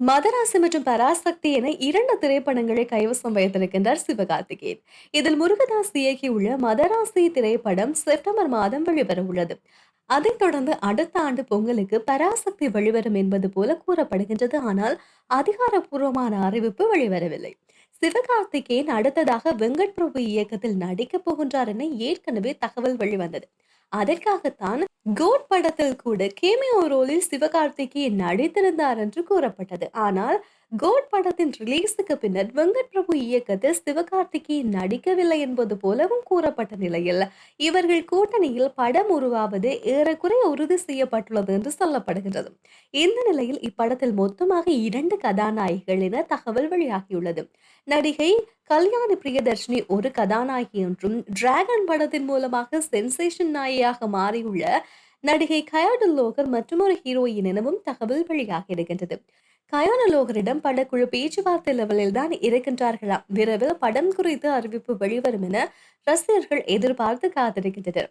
மதராசி மற்றும் பராசக்தி என இரண்டு திரைப்படங்களை கைவசம் வைத்திருக்கின்றார் சிவகார்த்திகேயன். இதில் முருகதாஸ் இயக்கியுள்ள மதராசி திரைப்படம் செப்டம்பர் மாதம் வெளிவர உள்ளது அதைத் தொடர்ந்து அடுத்த ஆண்டு பொங்கலுக்கு பராசக்தி வெளிவரும் என்பது போல கூறப்படுகின்றது. ஆனால் அதிகாரப்பூர்வமான அறிவிப்பு வெளிவரவில்லை. சிவகார்த்திகேயன் அடுத்ததாக வெங்கட் பிரபு இயக்கத்தில் நடிக்கப் போகின்றார் என ஏற்கனவே தகவல் வெளிவந்தது. அதற்காகத்தான் கோட் படத்தில் கூட கேமியோ ரோலில் சிவகார்த்திகேயன் நடித்திருந்தார் என்று கூறப்பட்டது. ஆனால் கோட் படத்தின் ரிலீஸுக்கு பின்னர் வெங்கட் பிரபு இயக்கத்தில் சிவகார்த்திகேயன் நடிக்கவில்லை என்பது போலவும் கூறப்பட்ட நிலையில் இவர்கள் கூட்டணியில் படம் உருவாவது ஏறக்குறைய உறுதி செய்யப்பட்டுள்ளது என்று சொல்லப்படுகின்றது. இந்த நிலையில் இப்படத்தில் மொத்தமாக இரண்டு கதாநாயகிகள் என தகவல் வெளியாகியுள்ளது. நடிகை கல்யாணி பிரியதர்ஷினி ஒரு கதாநாயகி என்றும் டிராகன் படத்தின் மூலமாக சென்சேஷன் நாயகி நாயகியாக மாறியுள்ள நடிகை கயோட லோகர் மற்றும் ஒரு ஹீரோயின் எனவும் தகவல் வெளியாகி இருக்கின்றது. கயோன லோகரிடம் படக்குழு பேச்சுவார்த்தை லெவலில் தான் இருக்கின்றார்களாம். விரைவில் படம் குறித்து அறிவிப்பு வெளிவரும் என ரசிகர்கள் எதிர்பார்த்து காத்திருக்கின்றனர்.